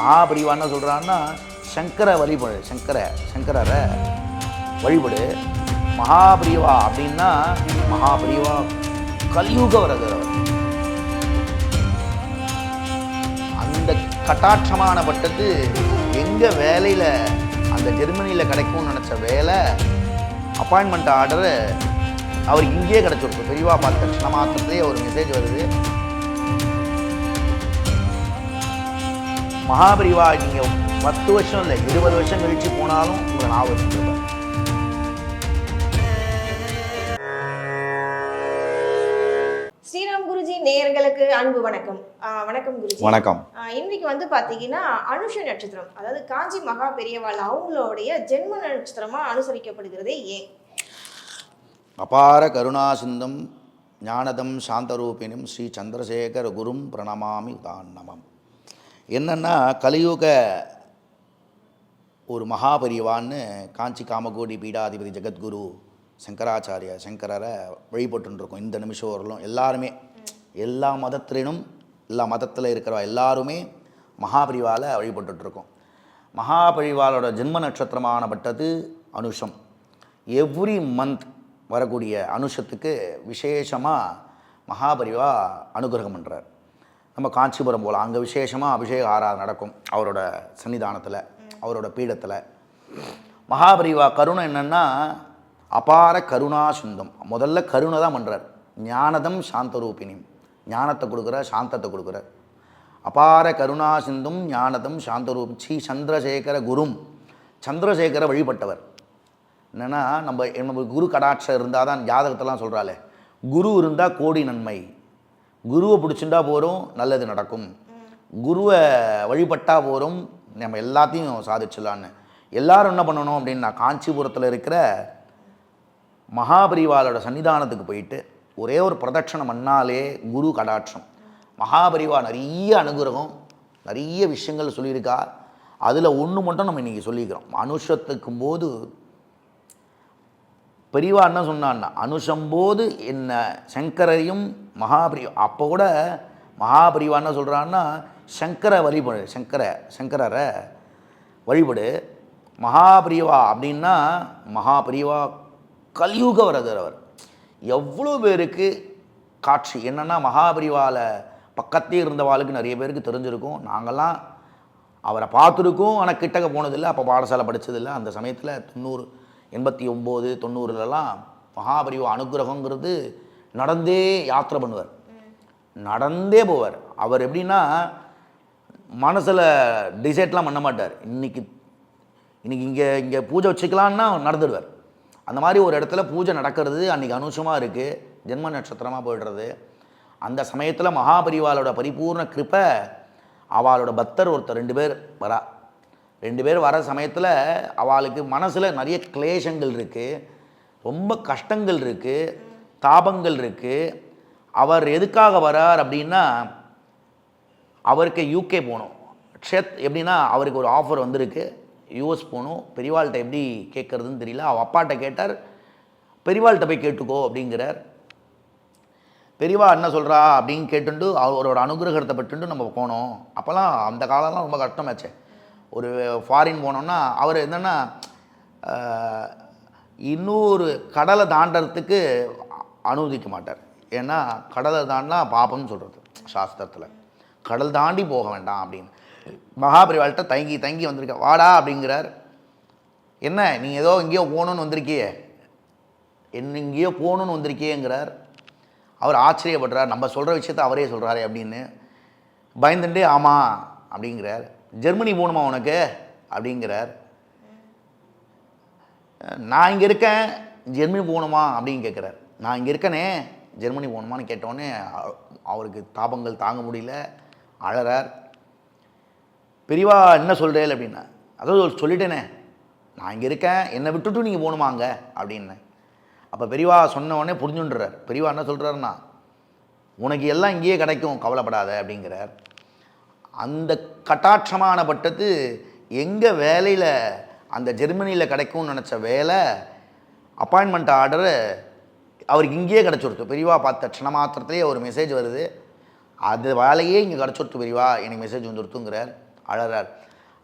மகாபிரிவா என்ன சொல்கிறான்னா சங்கர வழிபடு சங்கர சங்கரரை வழிபடு. மகாபிரிவா அப்படின்னா மகாபிரிவா கலியுக வரகிறவர் அந்த கட்டாட்சமான பட்டது எங்கே வேலையில் அந்த ஜெர்மனியில் கிடைக்கும்னு நினச்ச வேலை அப்பாயின்மெண்ட் ஆர்டரு அவர் இங்கேயே கிடச்சிருக்கு பெரியவா பார்த்த தட்சண மாத்திரத்திலே ஒரு மெசேஜ் வருது. மகாபிரிவா நீங்கள் பத்து வருஷம் இல்லை இருபது வருஷம் கழிச்சு போனாலும் உங்களை ஞாபகம் ஸ்ரீராம் குருஜி நேயர்களுக்கு அன்பு வணக்கம். ஆஹ் வணக்கம் குருஜி. வணக்கம். ஆஹ் இன்னைக்கு வந்து பாத்தீங்கன்னா அனுஷ நட்சத்திரம் அதாவது காஞ்சி மகா பெரியவாள் அவங்களுடைய ஜென்ம நட்சத்திரமா அனுசரிக்கப்படுகிறது ஏன்? அபார கருணாசிந்தம் ஞானதம் சாந்தரூபிணிம் ஸ்ரீ சந்திரசேகர குரும் பிரணமாமி உதாரணமம் என்னென்னா கலியுக ஒரு மகாபரிவான்னு காஞ்சி காமகோடி பீடாதிபதி ஜெகத்குரு சங்கராச்சாரிய சங்கரரை வழிபட்டுருக்கோம். இந்த நிமிஷம் வரலும் எல்லாருமே எல்லா மதத்திலும் எல்லா மதத்தில் இருக்கிற எல்லாருமே மகாபரிவால் வழிபட்டுருக்கோம். மகாபரிவாலோட ஜென்ம நட்சத்திரமானப்பட்டது அனுஷம். எவ்ரி மந்த் வரக்கூடிய அனுஷத்துக்கு விசேஷமாக மகாபரிவா அனுகிரகம் பண்ணுறார் நம்ம காஞ்சிபுரம் போகலாம் அங்கே விசேஷமாக அபிஷேக ஆராதனை நடக்கும். அவரோட சன்னிதானத்தில் அவரோட பீடத்தில். மகாபரிவா கருணை என்னென்னா அபார கருணா சுந்தம். முதல்ல கருணை தான் பண்ணுறார் ஞானதம் சாந்தரூபினியும் ஞானத்தை கொடுக்குறார் சாந்தத்தை கொடுக்குறார். அபார கருணா சிந்தும் ஞானதம் சாந்தரூபி ஸ்ரீ சந்திரசேகர குரும். சந்திரசேகர வழிபட்டவர். என்னென்னா நம்ம நம்ம குரு கடாட்சம் இருந்தால் தான் ஜாதகத்தெல்லாம் சொல்கிறாளே குரு இருந்தால் கோடி நன்மை. குருவை பிடிச்சிருந்தா போகிறோம் நல்லது நடக்கும். குருவை வழிபட்டா போகிறோம் நம்ம எல்லாத்தையும் சாதிச்சிடலான்னு. எல்லாரும் என்ன பண்ணணும் அப்படின்னா காஞ்சிபுரத்தில் இருக்கிற மகாபரிவாலோட சன்னிதானத்துக்கு போயிட்டு ஒரே ஒரு பிரதட்சணம் பண்ணாலே குரு கடாட்சம். மகாபரிவா நிறைய அனுகிரகம் நிறைய விஷயங்கள் சொல்லியிருக்கா. அதில் ஒன்று மட்டும் நம்ம இன்றைக்கி சொல்லிக்கிறோம். அனுஷத்துக்கும் போது பெரிவா என்ன சொன்னான்னா அனுஷம்போது என்ன சங்கரையும் மகாபிரி அப்போ கூட மகாபிரிவா என்ன சொல்கிறான்னா சங்கரை வழிபடு சங்கர சங்கரரை வழிபடு மகாபிரிவா அப்படின்னா மகாபிரிவா கலியுக வரதர் அவர். எவ்வளோ பேருக்கு காட்சி என்னென்னா மகாபிரிவாவில் பக்கத்தே இருந்தவாளுக்கு நிறைய பேருக்கு தெரிஞ்சிருக்கும். நாங்கள்லாம் அவரை பார்த்துருக்கோம் ஆனால் கிட்டக்க போனதில்லை. அப்போ பாடசாலை படித்ததில்லை அந்த சமயத்தில் தொண்ணூறு எண்பத்தி ஒம்பது தொண்ணூறுலலாம் மகாபரிவா அனுகிரகங்கிறது நடந்தே யாத்திரை பண்ணுவார். நடந்தே போவார். அவர் எப்படின்னா மனசில் டிசைட்லாம் பண்ண மாட்டார். இன்னைக்கு இன்னைக்கு இங்கே இங்கே பூஜை வச்சுக்கலான்னா நடந்துடுவார். அந்த மாதிரி ஒரு இடத்துல பூஜை நடக்கிறது அன்றைக்கி அனுஷமாக இருக்குது ஜென்ம நட்சத்திரமாக போயிடுறது. அந்த சமயத்தில் மகாபரிவாலோட பரிபூர்ண கிருப்பை அவளோட பக்தர் ஒருத்தர் ரெண்டு பேர் வரா. ரெண்டு பேர் வர சமயத்தில் அவளுக்கு மனசில் நிறைய கிளேஷங்கள் இருக்குது ரொம்ப கஷ்டங்கள் இருக்குது தாபங்கள் இருக்குது அவர் எதுக்காக வரார் அப்படின்னா அவருக்கு யூகே போகணும். க்ஷேத் எப்படின்னா அவருக்கு ஒரு ஆஃபர் வந்திருக்கு. யூஎஸ் போகணும். பெரியவாள்கிட்ட எப்படி கேட்குறதுன்னு தெரியல. அவள் அப்பாட்ட கேட்டார் பெரியவாள்கிட்ட போய் கேட்டுக்கோ அப்படிங்கிறார். பெரியவா என்ன சொல்கிறா அப்படின்னு கேட்டுண்டு அவரோட அனுகிரகத்தை பெற்றுண்டு நம்ம போனோம். அப்போல்லாம் அந்த காலம்லாம் ரொம்ப கஷ்டமாச்சு. ஒரு ஃபாரின் போனோம்னா அவர் என்னென்னா இன்னொரு கடலை தாண்டறதுக்கு அனுமதிக்க மாட்டார். ஏன்னா கடலை தாண்டினா பாப்பம்னு சொல்கிறது சாஸ்திரத்தில். கடல் தாண்டி போக வேண்டாம் அப்படின்னு. மகாபரிவாள்கிட்ட தங்கி தங்கி வந்திருக்க வாடா அப்படிங்கிறார். என்ன நீ ஏதோ எங்கேயோ போகணுன்னு வந்திருக்கியே. என்ன எங்கேயோ போகணுன்னு வந்திருக்கியேங்கிறார். அவர் ஆச்சரியப்படுறார். நம்ம சொல்கிற விஷயத்த அவரே சொல்கிறாரே அப்படின்னு. பயந்துட்டு ஆமாம் அப்படிங்கிறார். ஜெர்மனி போகணுமா உனக்கு? அப்படிங்கிறார். நான் இங்கே இருக்கேன் ஜெர்மனி போகணுமா அப்படின்னு கேட்குறார் நான் இங்கே இருக்கனே. ஜெர்மனி போகணுமான்னு கேட்டோன்னே அவருக்கு தாபங்கள் தாங்க முடியல. அழறார். பெரியவா என்ன சொல்கிறேன் அப்படின்னா அதாவது சொல்லிட்டேனே. நான் இங்கே இருக்கேன். என்னை விட்டுட்டு நீங்கள் போகணுமா அங்கே? அப்படின்னு. அப்போ பெரியவா சொன்ன உடனே புரிஞ்சுன்றார் பெரியவா என்ன சொல்கிறாருன்னா உனக்கு எல்லாம் இங்கேயே கிடைக்கும் கவலைப்படாத அப்படிங்கிறார். அந்த கட்டாட்சமான பட்டது எங்கே வேலையில் அந்த ஜெர்மனியில் கிடைக்கும்னு நினச்ச வேலை அப்பாயின்மெண்ட் ஆர்டரை அவருக்கு இங்கேயே கிடச்சிருத்து பெரியவா பார்த்த க்ஷண மாத்திரத்திலே ஒரு மெசேஜ் வருது. அது வேலையே இங்கே கிடச்சிருத்து பெரியவா எனக்கு மெசேஜ் வந்துருத்துங்கிறார் அழறார்.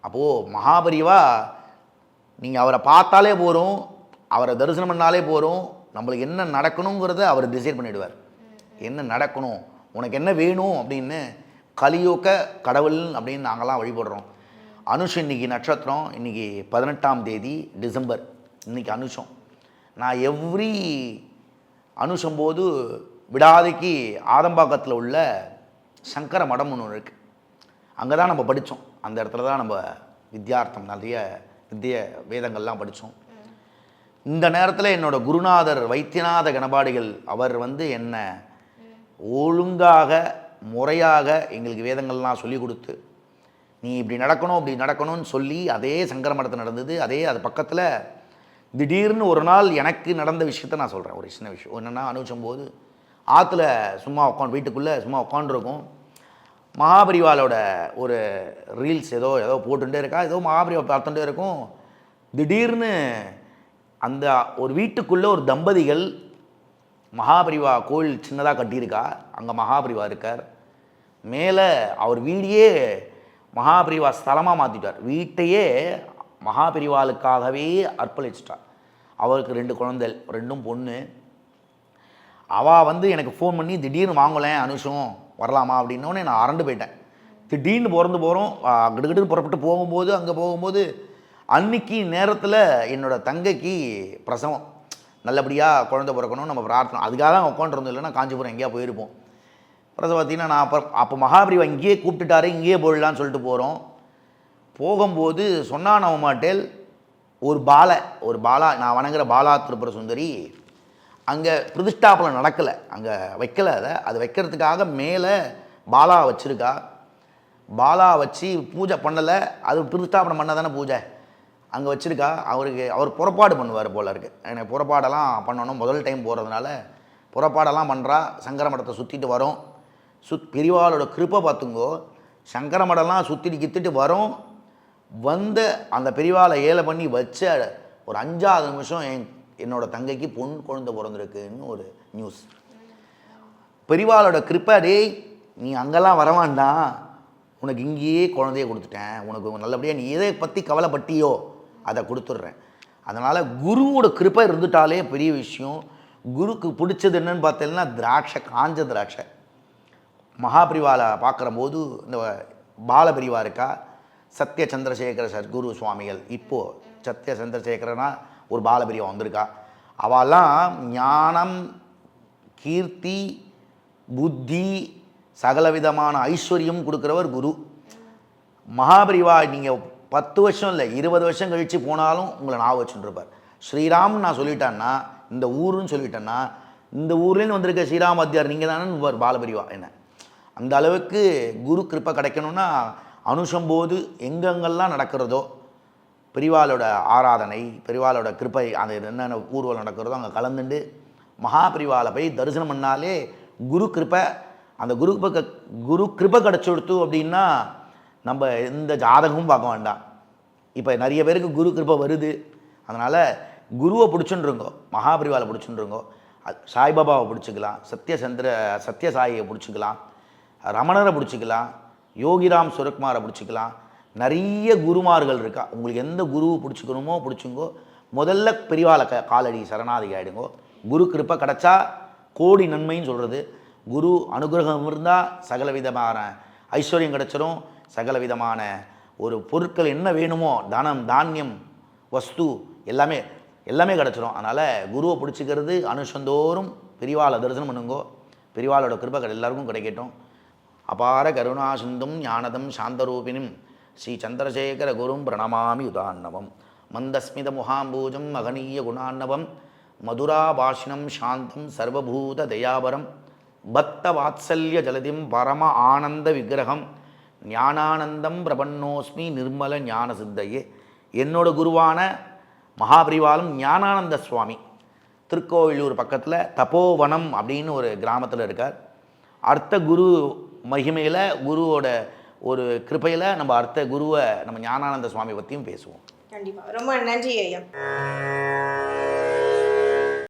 அப்போது மகாபரிவா நீங்கள் அவரை பார்த்தாலே போகிறோம் அவரை தரிசனம் பண்ணாலே போகிறோம் நம்மளுக்கு என்ன நடக்கணுங்கிறத அவர் டிசைட் பண்ணிவிடுவார் என்ன நடக்கணும் உனக்கு என்ன வேணும் அப்படின்னு கலியோக்க கடவுள் அப்படின்னு நாங்கள்லாம் வழிபடுறோம். அனுஷம் இன்னைக்கு நட்சத்திரம் இன்னைக்கு பதினெட்டாம் தேதி டிசம்பர். இன்றைக்கி அனுஷம். நான் எவ்ரி அனுசம்போது விடாதைக்கு ஆதம்பாக்கத்தில் உள்ள சங்கர மடம் ஒன்று இருக்குது அங்கே தான் நம்ம படித்தோம் அந்த இடத்துல தான் நம்ம வித்யார்த்தம் நிறைய வித்திய வேதங்கள்லாம் படித்தோம் இந்த நேரத்தில் என்னோடய குருநாதர் வைத்தியநாத கணபாடிகள் அவர் வந்து என்னை ஒழுங்காக முறையாக எங்களுக்கு வேதங்கள்லாம் சொல்லி கொடுத்து நீ இப்படி நடக்கணும் இப்படி நடக்கணும்னு சொல்லி அதே சங்கர மடத்தில் நடந்தது அதே அது பக்கத்தில் திடீர்னு ஒரு நாள் எனக்கு நடந்த விஷயத்த நான் சொல்கிறேன் ஒரு சின்ன விஷயம். என்னென்னா அனுபவிச்சும் போது ஆற்றுல சும்மா உட்காந்து வீட்டுக்குள்ளே சும்மா உட்காந்துருக்கும் மகாபரிவாலோட ஒரு ரீல்ஸ் ஏதோ ஏதோ போட்டுகிட்டே இருக்கா ஏதோ மகாபரிவா பார்த்துட்டே இருக்கும். திடீர்னு அந்த ஒரு வீட்டுக்குள்ளே ஒரு தம்பதிகள் மகாபரிவா கோயில் சின்னதாக கட்டியிருக்கா. அங்கே மகாபரிவா இருக்கார். மேலே அவர் வீடியே மகாபரிவா ஸ்தலமாக மாற்றிட்டார் வீட்டையே மகாபரிவாளுக்காகவே அர்ப்பணிச்சிட்டார் அவருக்கு ரெண்டு குழந்தை ரெண்டும் பொண்ணு. அவள் வந்து எனக்கு ஃபோன் பண்ணி திடீர்னு வாங்கலேன் அனுஷம் வரலாமா? அப்படின்னோடனே நான் அரண்டு போயிட்டேன். திடீர்னு பிறந்து போகிறோம் கிடுகிட்டு புறப்பட்டு போகும்போது அங்கே போகும்போது அன்னைக்கு நேரத்தில் என்னோட தங்கைக்கு பிரசவம். நல்லபடியாக குழந்தை பிறக்கணும் நம்ம பிரார்த்தனை. அதுக்காக தான் உட்காந்துருந்தோம் இல்லைன்னா காஞ்சிபுரம் எங்கேயா போயிருப்போம். பிரசவம் பார்த்தீங்கன்னா நான் அப்போ அப்போ மகாபிரிவா இங்கேயே கூப்பிட்டுட்டாரு இங்கேயே போயிடலான்னு சொல்லிட்டு போகிறோம் போகும்போது சொன்னான் அவமாட்டேல் ஒரு பாலை ஒரு பாலா நான் வணங்குற பாலா திருப்புர சுந்தரி அங்கே பிரதிஷ்டாப்பில் நடக்கலை அங்கே வைக்கலை அதை அது வைக்கிறதுக்காக மேலே பாலா வச்சுருக்கா பாலா வச்சு பூஜை பண்ணலை அது பிரதிஷ்டாபனம் பண்ண தானே பூஜை அங்கே வச்சுருக்கா அவருக்கு அவர் புறப்பாடு பண்ணுவார் போல இருக்கு எனக்கு புறப்பாடெல்லாம் பண்ணணும் முதல் டைம் போகிறதுனால புறப்பாடெல்லாம் பண்ணுறா சங்கர மடத்தை சுற்றிட்டு வரும் சுத் பெரியவாளோட கிருப்பை பார்த்துங்கோ சங்கர மடம்லாம் சுற்றிட்டு கித்திட்டு வரும் வந்த அந்த பெரியவாளை ஏழை பண்ணி வச்ச ஒரு அஞ்சாவது நிமிஷம் என் என்னோட தங்கைக்கு பொன் குழந்தை பிறந்திருக்குன்னு ஒரு நியூஸ் பெரியவாளோட கிருப்பை டேய் நீ அங்கெல்லாம் வரவாண்டாம் உனக்கு இங்கேயே குழந்தைய கொடுத்துட்டேன். உனக்கு நல்லபடியாக நீ எதை பற்றி கவலைப்பட்டியோ அதை கொடுத்துட்றேன். அதனால் குருவோட கிருப்பை இருந்துட்டாலே பெரிய விஷயம். குருக்கு பிடிச்சது என்னன்னு பார்த்தீங்கன்னா திராட்சை காஞ்ச திராட்சை. மகாபிரிவாலை பார்க்குற போது இந்த பாலபிரிவா இருக்கா? சத்ய சந்திரசேகர சத்குரு சுவாமிகள். இப்போது சத்ய சந்திரசேகரனா ஒரு பாலபிரிவா வந்திருக்கா. அவெல்லாம் ஞானம் கீர்த்தி புத்தி சகலவிதமான ஐஸ்வர்யம் கொடுக்குறவர் குரு. மகாபிரிவா நீங்கள் பத்து வருஷம் இல்லை இருபது வருஷம் கழித்து போனாலும் உங்களை ஞாபகம் வச்சுட்டு ஸ்ரீராம்னு ஸ்ரீராம் நான் சொல்லிட்டேன்னா இந்த ஊருன்னு சொல்லிட்டேன்னா இந்த ஊர்லேருந்து வந்திருக்க ஸ்ரீராம் வாத்தியார் நீங்கள் தானே பாலபிரிவா என்ன. அந்த அளவுக்கு குரு கிருப்பை கிடைக்கணும்னா அனுஷம் போது எங்கெங்கெல்லாம் நடக்கிறதோ பெரிவாளோட ஆராதனை பெரிவாளோட கிருப்பை அந்த என்னென்ன ஊர்வலம் நடக்கிறதோ அங்கே கலந்துண்டு மகா பெரிவாளை போய் தரிசனம் பண்ணாலே குரு கிருப்பை அந்த குரு கிருப்பை குரு கிருப்பை கிடச்சி கொடுத்து அப்படின்னா நம்ம எந்த ஜாதகமும் பார்க்க வேண்டாம். இப்போ நிறைய பேருக்கு குரு கிருப்பை வருது. அதனால் குருவை பிடிச்சுன்ருங்கோ மகாபிரிவாலை பிடிச்சுன்ருங்கோ சாய்பாபாவை பிடிச்சிக்கலாம் சத்யசந்திர சத்யசாயியை பிடிச்சிக்கலாம் ரமணரை பிடிச்சிக்கலாம் யோகிராம் சுரக்குமாரை பிடிச்சிக்கலாம். நிறைய குருமார்கள் இருக்கா. உங்களுக்கு எந்த குருவை பிடிச்சிக்கணுமோ பிடிச்சிங்கோ முதல்ல பெரிவாளை க காலடி சரணாதி ஆகிடுங்கோ குரு கிருப்பை கிடச்சா கோடி நன்மைன்னு சொல்கிறது குரு அனுகிரகம் இருந்தால் சகல விதமான ஐஸ்வர்யம் கிடச்சிரும். சகல விதமான ஒரு பொருட்கள் என்ன வேணுமோ தனம் தானியம் வஸ்து எல்லாமே எல்லாமே கிடச்சிரும். அதனால் குருவை பிடிச்சிக்கிறது அனுஷந்தோறும் பெரிவாளை தரிசனம் பண்ணுங்கோ. பெரிவாளோட கிருப்பை கிடை- எல்லாருக்கும் கிடைக்கட்டும். அபார கருணாசிந்தும் ஞானதம் சாந்தரூபிணிம். ஸ்ரீ சந்திரசேகர குரும் பிரணமாமி உதான்னவம். மந்தஸ்மித முகாம்பூஜம் மகனீய குணான்னவம். மதுராபாஷினம் சாந்தம் சர்வபூத தயாபரம் பக்த வாத்சல்ய ஜலதிம் பரம ஆனந்த விக்கிரகம். ஞானானந்தம் பிரபன்னோஸ்மி நிர்மல ஞான சித்தையே என்னோட குருவான மகாபிரிவாலும் ஞானானந்த சுவாமி. திருக்கோவிலூர் பக்கத்தில் தபோவனம் அப்படின்னு ஒரு கிராமத்தில் இருக்கார். அர்த்த குரு மகிமையில் குருவோட ஒரு கிருபையில் நம்ம அர்த்த குருவை நம்ம ஞானானந்த சுவாமி பற்றியும் பேசுவோம். கண்டிப்பாக ரொம்ப நன்றி ஐயா.